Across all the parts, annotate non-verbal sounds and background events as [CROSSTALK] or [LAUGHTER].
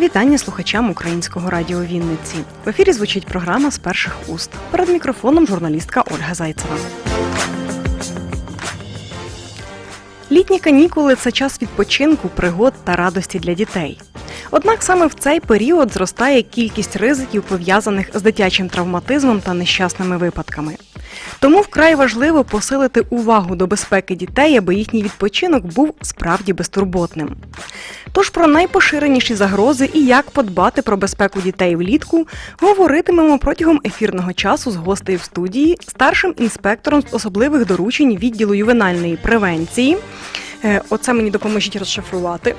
Вітання слухачам українського радіо Вінниці. В ефірі звучить програма з перших уст. Перед мікрофоном журналістка Ольга Зайцева. Літні канікули це час відпочинку, пригод та радості для дітей. Однак саме в цей період зростає кількість ризиків, пов'язаних з дитячим травматизмом та нещасними випадками. Тому вкрай важливо посилити увагу до безпеки дітей, аби їхній відпочинок був справді безтурботним. Тож про найпоширеніші загрози і як подбати про безпеку дітей влітку говоритимемо протягом ефірного часу з гостею в студії, старшим інспектором з особливих доручень відділу ювенальної превенції. Е, Оце мені допоможіть розшифрувати.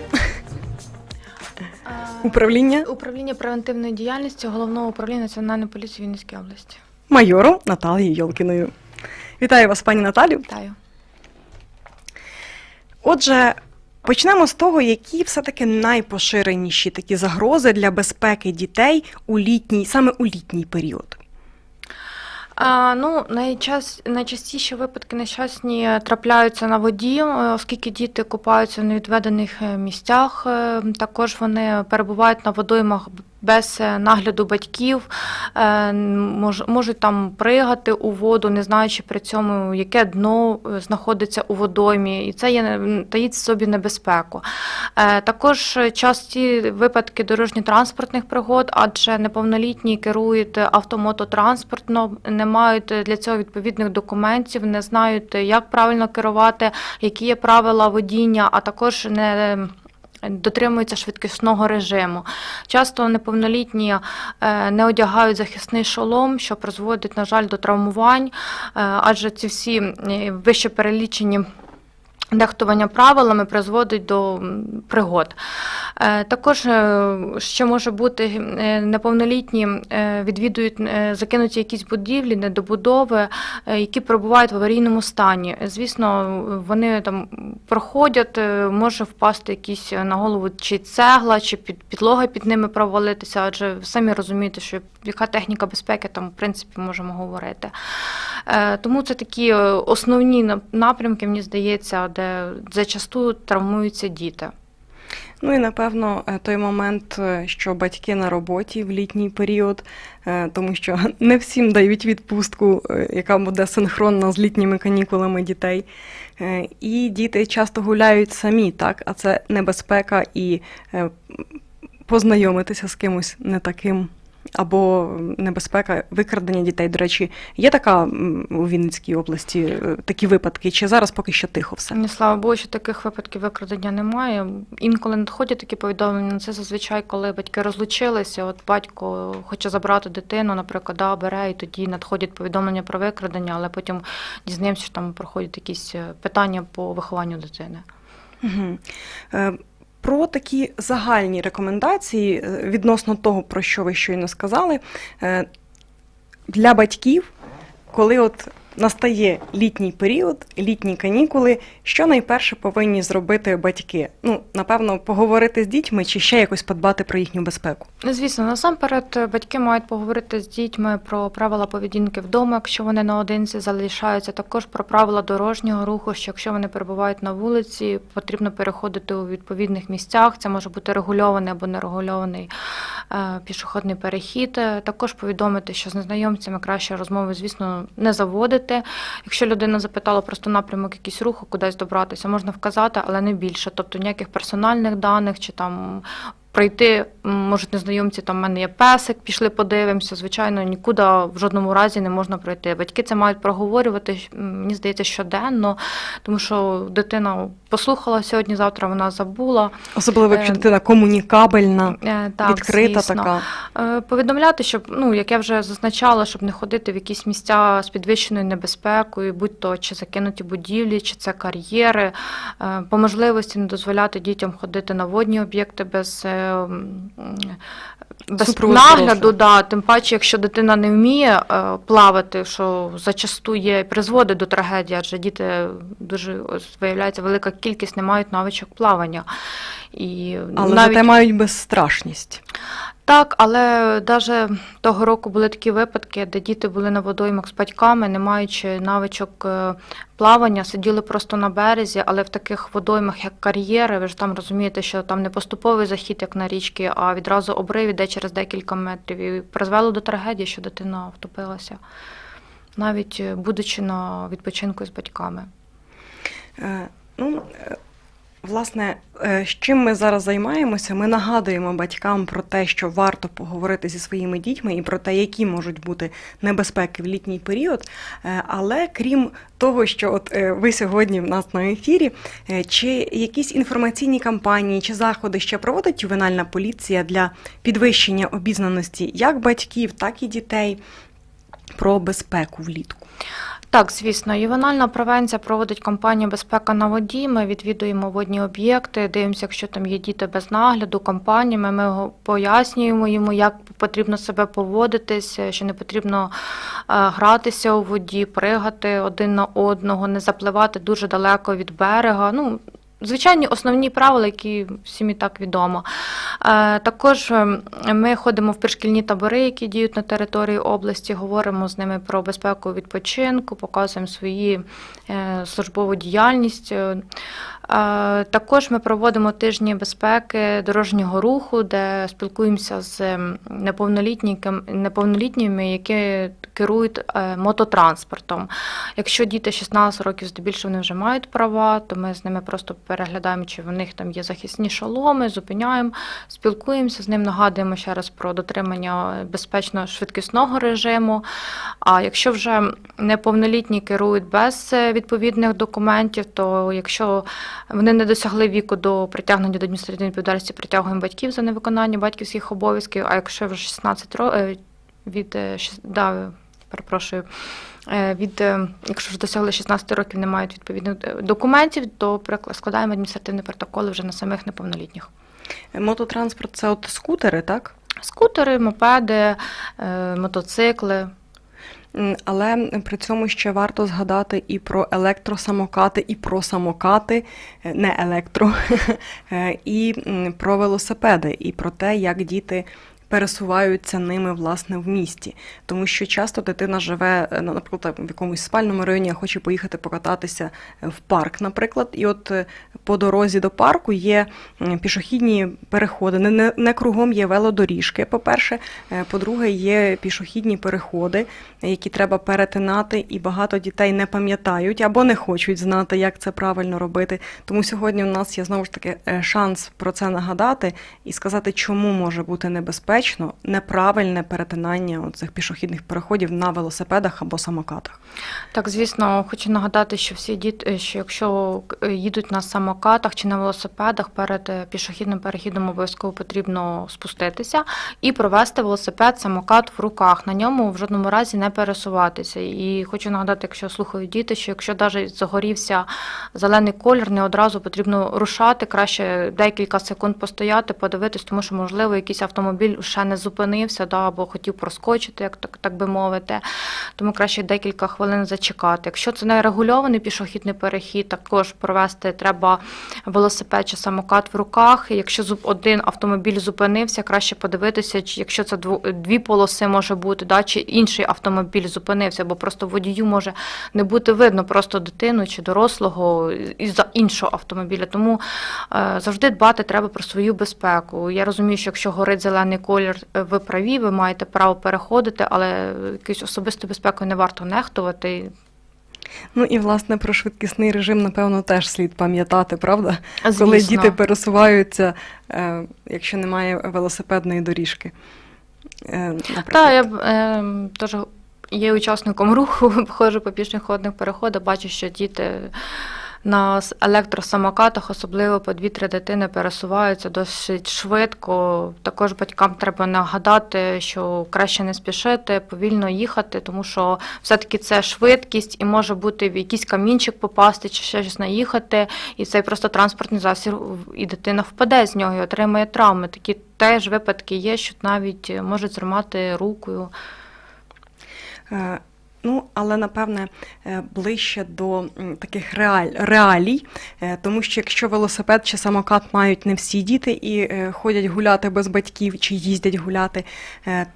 Управління Управління превентивної діяльності головного управління Національної поліції Вінницької області. Майору Наталією Йолкіною. Вітаю вас, пані Наталю. Вітаю. Отже, почнемо з того, які все-таки найпоширеніші такі загрози для безпеки дітей у літній, саме у літній період. А, ну, найчас, найчастіші випадки нещасні трапляються на воді, е, оскільки діти купаються в невідведених е, місцях. е, Також вони перебувають на водоймах без е, нагляду батьків, е, мож- можуть там пригати у воду, не знаючи при цьому, яке дно е, знаходиться у водоймі, і це є таїть в собі небезпеку. Також часті випадки дорожньо-транспортних пригод, адже неповнолітні керують автомототранспортно, не мають для цього відповідних документів, не знають, як правильно керувати, які є правила водіння, а також не дотримуються швидкісного режиму. Часто неповнолітні е, не одягають захисний шолом, що призводить, на жаль, до травмувань, е, адже ці всі е, вище перелічені Нехтування правилами призводить до пригод. Е, Також е, ще може бути е, неповнолітні відвідують закинуті якісь будівлі, недобудови, які перебувають в аварійному стані. Звісно, вони там проходять, може впасти якісь на голову чи цегла, чи підлога під ними провалитися, адже самі розумієте, що яка техніка безпеки там в принципі можемо говорити. Е, Тому це такі е, основні напрямки, мені здається, де зачасту травмуються діти. Ну і напевно е, той момент, що батьки на роботі в літній період, тому що [LAUGHS] не всім дають відпустку, яка буде синхронна з літніми канікулами дітей. І діти часто гуляють самі, так, а це небезпека і познайомитися з кимось не таким. Або небезпека викрадення дітей. До речі, є така у Вінницькій області е, такі випадки, чи зараз поки що тихо все? Ні, слава Богу, що таких випадків викрадення немає. Інколи надходять такі повідомлення. Це зазвичай, коли батьки розлучилися. От батько хоче забрати дитину, наприклад, да, бере, і тоді надходять повідомлення про викрадення, але потім дізнаємося, що там проходять якісь е, питання по вихованню дитини. Угу. Про такі загальні рекомендації е, відносно того, про що ви щойно сказали, е, для батьків, коли от настає літній період, літні канікули, що найперше повинні зробити батьки? Ну, напевно, поговорити з дітьми чи ще якось подбати про їхню безпеку. Ну, Звісно, насамперед е, батьки мають поговорити з дітьми про правила поведінки вдома, якщо вони наодинці залишаються, також про правила дорожнього руху, що якщо вони перебувають на вулиці, потрібно переходити у відповідних місцях. Це може бути регульований або нерегульований е, пішохідний перехід. Е, Також повідомити, що з незнайомцями краще розмови, звісно, не заводити. Якщо людина запитала просто напрямок якийсь руху, кудись добратися, можна вказати, але не більше. Тобто ніяких персональних даних чи там пройти, можуть незнайомці, там в мене є песик, пішли подивимося. Звичайно, нікуди в жодному разі не можна пройти. Батьки це мають проговорювати, мені здається, щоденно, тому що дитина послухала сьогодні, завтра вона забула. Особливо, якщо Е, дитина комунікабельна, Е, Так, відкрита звісно. така. Е, Повідомляти, щоб ну як я вже зазначала, щоб не ходити в якісь місця з підвищеною небезпекою, будь то чи закинуті будівлі, чи це кар'єри. Е, По можливості не дозволяти дітям ходити на водні об'єкти без, е, без Супроводу нагляду. Да, тим паче, якщо дитина не вміє е, плавати, що зачасту є призводить до трагедії, адже діти дуже виявляється велика кількість не мають навичок плавання. І Але навіть зате мають безстрашність. Так, але навіть того року були такі випадки, де діти були на водоймах з батьками, не маючи навичок е, плавання, сиділи просто на березі, але в таких водоймах, як кар'єри, ви ж там розумієте, що там не поступовий захід, як на річці, а відразу обрив іде через декілька метрів. І призвело до трагедії, що дитина втопилася, навіть е, будучи на відпочинку з батьками. Е, Ну, власне, е, чим ми зараз займаємося, ми нагадуємо батькам про те, що варто поговорити зі своїми дітьми і про те, які можуть бути небезпеки в літній період. Е, Але крім того, що от е, ви сьогодні в нас на ефірі, чи якісь інформаційні кампанії чи заходи ще проводить ювенальна поліція для підвищення обізнаності як батьків, так і дітей про безпеку влітку? Так, звісно, ювенальна превенція проводить компанія Безпека на воді. Ми відвідуємо водні об'єкти, дивимося, якщо там є діти без нагляду, компаніями. Ми пояснюємо йому, як потрібно себе поводитися, що не потрібно е, гратися у воді, пригати один на одного, не запливати дуже далеко від берега. Ну, Звичайні основні правила, які всім і так відомо. Е, Також е, ми ходимо в пришкільні табори, які діють на території області, говоримо з ними про безпеку відпочинку, показуємо свої е, службову діяльність. Також ми проводимо тижні безпеки дорожнього руху, де спілкуємося з неповнолітніми, які керують е, мототранспортом. Якщо діти 16 років здебільшого вони вже мають права, то ми з ними просто переглядаємо, чи в них там є захисні шоломи, зупиняємо, спілкуємося з ним, нагадуємо ще раз про дотримання безпечного швидкісного режиму. А якщо вже неповнолітні керують без е, відповідних документів, то якщо вони не досягли віку до притягнення до адміністративної відповідальності, притягуємо батьків за невиконання батьківських обов'язків. А якщо вже 16 років від е, да, перепрошую. е, Від, е, якщо вже досягли 16 років, не мають відповідних е, документів, то складаємо адміністративні протоколи вже на самих неповнолітніх. Е, Мототранспорт це от скутери, так? Скутери, мопеди, е, мотоцикли. Але при цьому ще варто згадати і про електросамокати, і про самокати, е, не електро, [LAUGHS] е, і про велосипеди, і про те, як діти пересуваються ними власне в місті. Тому що часто дитина живе, е, наприклад, в якомусь спальному районі, а хоче поїхати покататися е, в парк, наприклад. І от е, по дорозі до парку є пішохідні переходи. Не, не, кругом є велодоріжки, по-перше. Е, По-друге, є пішохідні переходи, які треба перетинати, і багато дітей не пам'ятають або не хочуть знати, як це правильно робити. Тому сьогодні у нас є знову ж таки шанс про це нагадати і сказати, чому може бути небезпечно неправильне перетинання цих пішохідних переходів на велосипедах або самокатах. Так, звісно, хочу нагадати, що всі діти, що якщо е, їдуть на самокатах чи на велосипедах, перед е, пішохідним перехідом обов'язково потрібно спуститися і провести велосипед, самокат в руках. На ньому в жодному разі не пересуватися. І хочу нагадати, якщо слухають діти, що якщо навіть загорівся зелений колір, не одразу потрібно рушати, краще декілька секунд постояти, подивитись, тому що можливо якийсь автомобіль ще не зупинився, да, або хотів проскочити, як так, так би мовити. Тому краще декілька хвилин зачекати. Якщо це не регульований пішохідний перехід, також провести треба велосипед чи самокат в руках. Якщо один автомобіль зупинився, краще подивитися, чи якщо це дві полоси може бути, да, чи інший автомобіль зупинився, бо просто водію може не бути видно просто дитину чи дорослого із-за іншого автомобіля. Тому е, завжди дбати треба про свою безпеку. Я розумію, що якщо горить зелений колір, е, ви праві, ви маєте право переходити, але якоюсь особистою безпекою не варто нехтувати. Ну і власне про швидкісний режим, напевно, теж слід пам'ятати, правда? Звісно. Коли діти пересуваються, е, якщо немає велосипедної доріжки. Е. Так, я е, теж є учасником [LAUGHS] руху, ходжу по пішохідних переходах, бачу, що діти на електросамокатах, особливо по дві-три дитини, пересуваються досить швидко. Також батькам треба нагадати, що краще не спішити, повільно їхати, тому що все-таки це швидкість і може бути в якийсь камінчик попасти чи ще щось наїхати, і цей просто транспортний засіб, і дитина впаде з нього і отримає травми. Такі теж випадки є, що навіть можуть зламати рукою. Ну, але напевне е, ближче до таких реаль, реалій, е, тому що якщо велосипед чи самокат мають не всі діти і е, ходять гуляти без батьків чи їздять гуляти,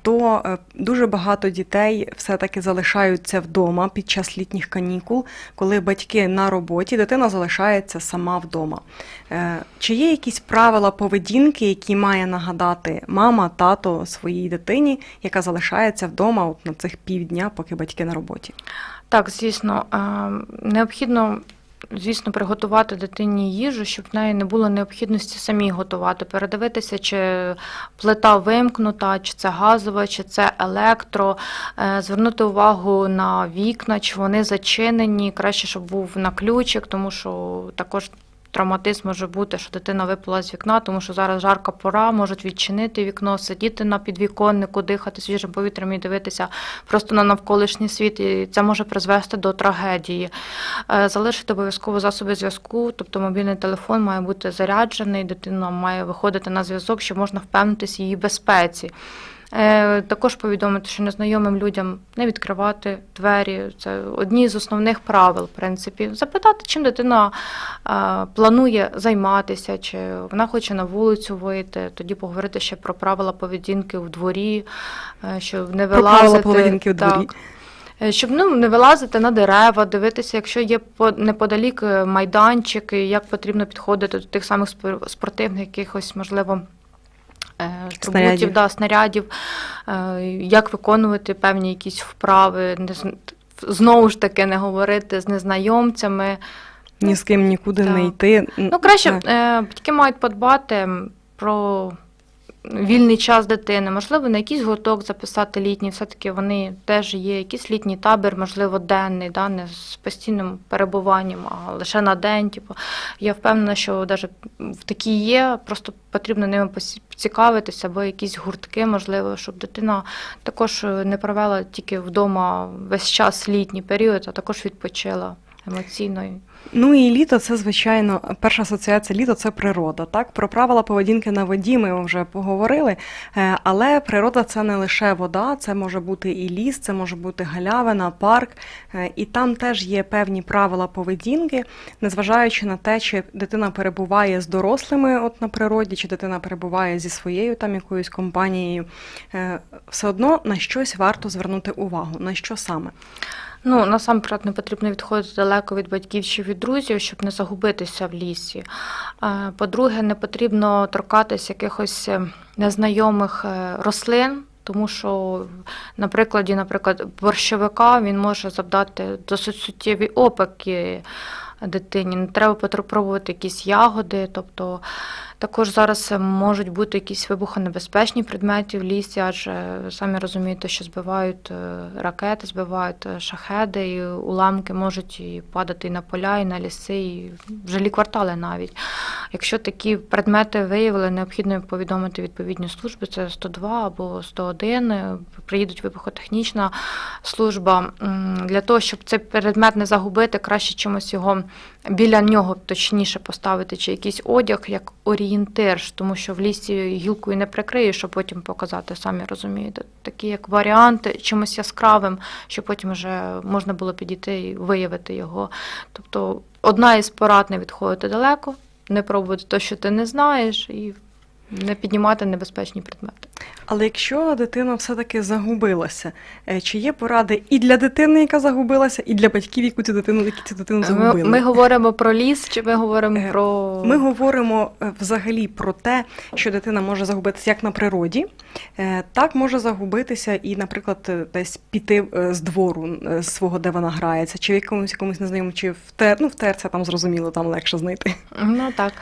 то дуже багато дітей все-таки залишаються вдома під час літніх канікул, коли батьки на роботі, дитина залишається сама вдома. Е, Чи є якісь правила поведінки, які має нагадати мама, тато своїй дитині, яка залишається вдома от на цих півдня, поки батьки на роботі? Так, звісно, е, необхідно. Звісно, приготувати дитині їжу, щоб в неї не було необхідності самій готувати, передивитися, чи плита вимкнута, чи це газова, чи це електро, Е, звернути увагу на вікна, чи вони зачинені. Краще, щоб був на ключик, тому що також травматизм може бути, що дитина випала з вікна, тому що зараз жарка пора, можуть відчинити вікно, сидіти на підвіконнику, дихати свіжим повітрям і дивитися просто на навколишній світ, і це може призвести до трагедії. Е, Залишити обов'язково засоби зв'язку, тобто мобільний телефон має бути заряджений, дитина має виходити на зв'язок, щоб можна впевнитися її безпеці. Е, Також повідомити, що незнайомим людям не відкривати двері. Це одні з основних правил, в принципі. Запитати, чим дитина е, планує займатися, чи вона хоче на вулицю вийти. Тоді поговорити ще про правила поведінки в дворі, е, щоб не Про вилазити. правила поведінки в дворі. Так. Щоб ну, не вилазити на дерева, дивитися, якщо є по- неподалік майданчики, як потрібно підходити до тих самих спортивних якихось, можливо. Атрибутів, да, снарядів, е, як виконувати певні якісь вправи, знову ж таки не говорити з незнайомцями. Ні з ким нікуди так. не йти. Ну, краще е, батьки мають подбати про вільний час дитини, можливо, на якийсь гурток записати літній, все-таки вони теж є, якийсь літній табір, можливо, денний, да, не з постійним перебуванням, а лише на день. Типу. Я впевнена, що навіть в такі є, просто потрібно ними поцікавитися, або якісь гуртки, можливо, щоб дитина також е, не провела тільки вдома весь час літній період, а також відпочила емоційно. Ну і літо це, звичайно, перша асоціація літо це природа. Так, про правила поведінки на воді ми вже поговорили. Е, Але природа це не лише вода, це може бути і ліс, це може бути галявина, парк. Е, І там теж є певні правила поведінки, незважаючи на те, чи дитина перебуває з дорослими от на природі, чи дитина перебуває зі своєю там якоюсь компанією. Е, Все одно на щось варто звернути увагу. На що саме? Ну, насамперед не потрібно відходити далеко від батьків чи від друзів, щоб не загубитися в лісі. По-друге, не потрібно торкатися якихось е, незнайомих е, рослин. Тому що на прикладі, наприклад, борщовика він може завдати досить суттєві опеки дитині. Не треба пробувати якісь ягоди. Тобто також зараз можуть бути якісь вибухонебезпечні предмети в лісі, адже самі розумієте, що збивають е, ракети, збивають е, шахеди, і уламки можуть і падати і на поля, і на ліси, і в жилі квартали навіть. Якщо такі предмети виявили, необхідно повідомити відповідні служби, це 102 або 101, е, приїдуть вибухотехнічна служба. Для того, щоб цей предмет не загубити, краще чимось його біля нього точніше поставити, чи якийсь одяг як орієнтир, тому що в лісі гілкою не прикриєш, щоб потім показати, самі розумієте. Такі як варіанти, чимось яскравим, що потім вже можна було підійти і виявити його. Тобто одна із порад не відходити далеко, не пробувати те, що ти не знаєш, і не піднімати небезпечні предмети. Але якщо дитина все-таки загубилася, е, чи є поради і для дитини, яка загубилася, і для батьків, яку цю дитину, які цю дитину загубили? ми говоримо про ліс, чи ми говоримо Е, про Ми говоримо е, взагалі про те, що дитина може загубитися як на природі, так може загубитися і, наприклад, десь піти з двору з свого, де вона грається, чи в якомусь якомусь незнайомому, чи в тер, ну, в терця там зрозуміло, там легше знайти. Ну так.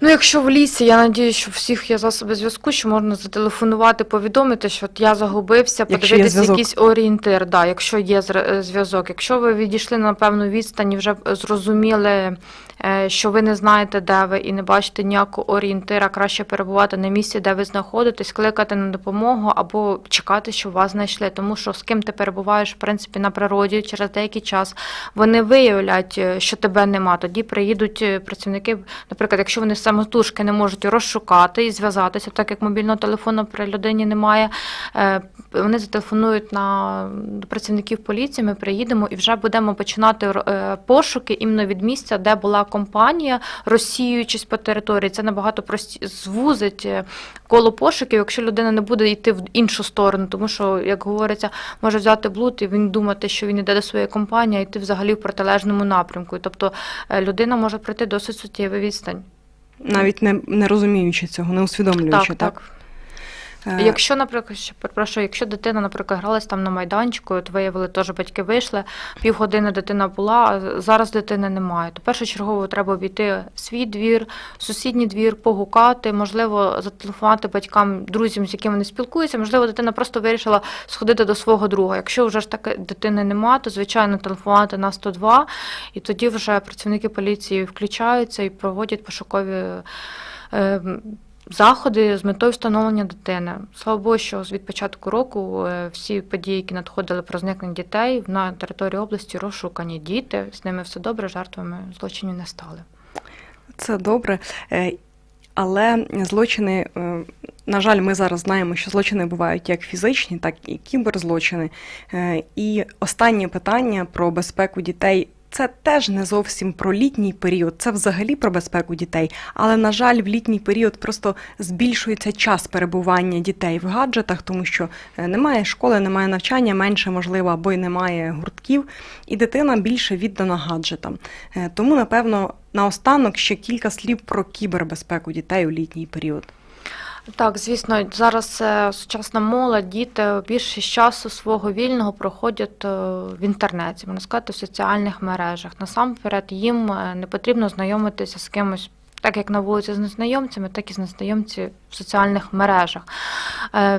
Ну, якщо в лісі, я надію, що всіх є засоби зв'язку, що можна зателефонувати, повідомити, що от я загубився, Якщо є подивитися зв'язок. якийсь орієнтир, да, якщо є зр- е, зв'язок. Якщо ви відійшли на певну відстань і вже зрозуміли, е, що ви не знаєте, де ви, і не бачите ніякого орієнтира, краще перебувати на місці, де ви знаходитесь, кликати на допомогу або чекати, щоб вас знайшли. Тому що з ким ти перебуваєш, в принципі, на природі через деякий час, вони виявлять, е, що тебе нема. Тоді приїдуть е, працівники, наприклад, якщо вони самотужки не можуть розшукати і зв'язатися, так як мобільного телефону при людині немає. е, Вони зателефонують на працівників поліції. Ми приїдемо і вже будемо починати е, пошуки іменно від місця, де була компанія, розсіюючись по території. Це набагато прості звузить е, коло пошуків, якщо людина не буде йти в іншу сторону, тому що, як говориться, може взяти блуд і він думати, що він йде до своєї компанії, а йти взагалі в протилежному напрямку. Тобто людина може пройти досить суттєвий відстань. Навіть не, не розуміючи цього, не усвідомлюючи, так? так. Е, Якщо, наприклад, ще перепрошую, якщо дитина, наприклад, гралась там на майданчику, от виявили, теж батьки вийшли, півгодини дитина була, а зараз дитини немає. То першочергово треба обійти свій двір, сусідній двір, погукати, можливо, зателефонувати батькам, друзям, з якими вони спілкуються. Можливо, дитина просто вирішила сходити до свого друга. Якщо вже ж таки дитини немає, то звичайно телефонувати на 102, і тоді вже працівники поліції включаються і проводять пошукові. Заходи з метою встановлення дитини. Слава Богу, що від початку року е, всі події, які надходили про зникнення дітей на території області, розшукані діти. З ними все добре, жертвами злочинів не стали. Це добре. Е, Але злочини, е, на жаль, ми зараз знаємо, що злочини бувають як фізичні, так і кіберзлочини. І останнє питання про безпеку дітей. Це теж не зовсім про літній період, це взагалі про безпеку дітей. Але, на жаль, в літній період просто збільшується час перебування дітей в гаджетах, тому що е, немає школи, немає навчання, менше можливо, або й немає гуртків, і дитина більше віддана гаджетам. Е, Тому, напевно, наостанок ще кілька слів про кібербезпеку дітей у літній період. Так, звісно, зараз е, сучасна молодь, діти більшість часу свого вільного проходять е, в інтернеті, можна сказати, в соціальних мережах. Насамперед їм е, не потрібно знайомитися з кимось. Так як на вулиці з незнайомцями, так і з незнайомці в соціальних мережах.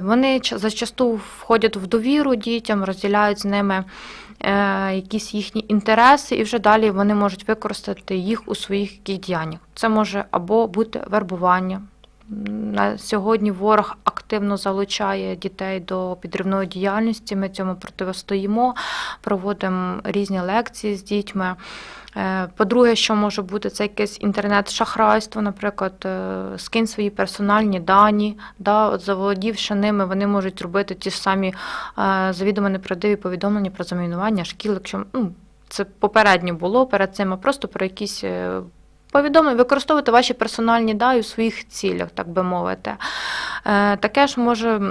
Вони зачасту входять в довіру дітям, розділяють з ними якісь їхні інтереси, і вже далі вони можуть використати їх у своїх діяннях. Це може або бути вербування. На сьогодні ворог активно залучає дітей до підривної діяльності. Ми цьому протистоїмо, проводимо різні лекції з дітьми. Е, По-друге, що може бути, це якесь інтернет-шахрайство, наприклад, е, скинь свої персональні дані, да, от заволодівши ними, вони можуть робити ті ж самі е, завідомо неправдиві повідомлення про замінування шкіл, якщо ну, це попередньо було перед цим, а просто про якісь повідомлення, використовувати ваші персональні дані у своїх цілях, так би мовити. Е, Таке ж може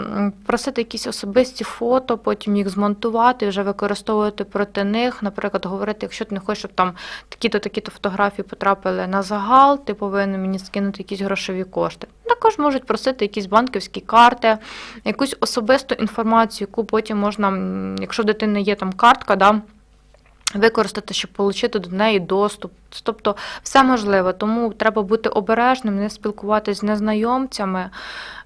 просити якісь особисті фото, потім їх змонтувати, вже використовувати проти них. Наприклад, говорити, якщо ти не хочеш, щоб там такі-то такі-то фотографії потрапили на загал, ти повинен мені скинути якісь грошові кошти. Також можуть просити якісь банківські карти, якусь особисту інформацію, яку потім можна, якщо в дитини є там картка, да, використати, щоб отримати до неї доступ. Тобто все можливо, тому треба бути обережним, не спілкуватись з незнайомцями.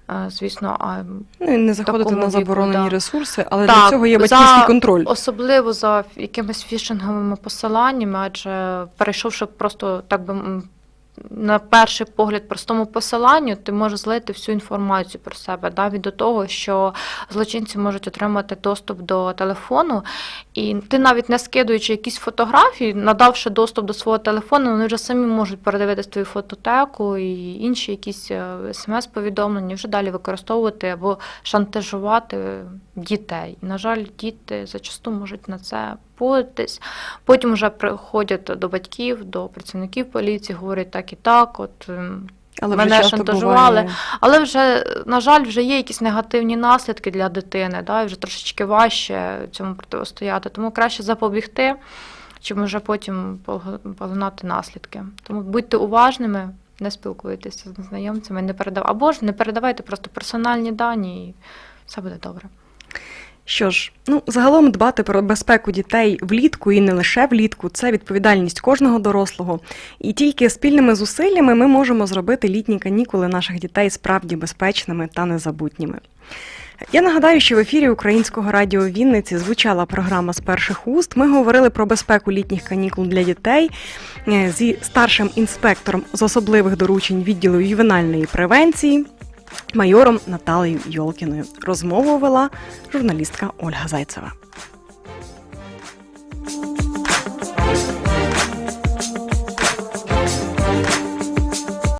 Е, Звісно, а Ну і не заходити на віку, заборонені да. ресурси, але Так, для цього є за- батьківський контроль. особливо за якимись фішинговими посиланнями, адже перейшовши просто так би на перший погляд простому посиланню, ти можеш злити всю інформацію про себе, навіть до того, що злочинці можуть отримати доступ до телефону, і ти навіть не скидуючи якісь фотографії, надавши доступ до свого телефону, вони вже самі можуть передивитися твою фототеку і інші якісь е, смс-повідомлення, вже далі використовувати або шантажувати дітей. На жаль, діти зачасту можуть на це погодитись. Потім вже приходять до батьків, до працівників поліції, говорять так і так. От ем, Але мене вже шантажували. буває. але вже, на жаль, вже є якісь негативні наслідки для дитини, да, і вже трошечки важче цьому протистояти. Тому краще запобігти, чим вже потім пог- поглинати наслідки. Тому будьте уважними, не спілкуйтеся з незнайомцями, не передав... або ж не передавайте просто персональні дані, і все буде добре. Що ж, ну загалом дбати про безпеку дітей влітку і не лише влітку це відповідальність кожного дорослого. І тільки спільними зусиллями ми можемо зробити літні канікули наших дітей справді безпечними та незабутніми. Я нагадаю, що в ефірі Українського радіо Вінниці звучала програма з перших уст. Ми говорили про безпеку літніх канікул для дітей е, зі старшим інспектором з особливих доручень відділу ювенальної превенції майором Наталею Йолкіною. Розмову вела журналістка Ольга Зайцева.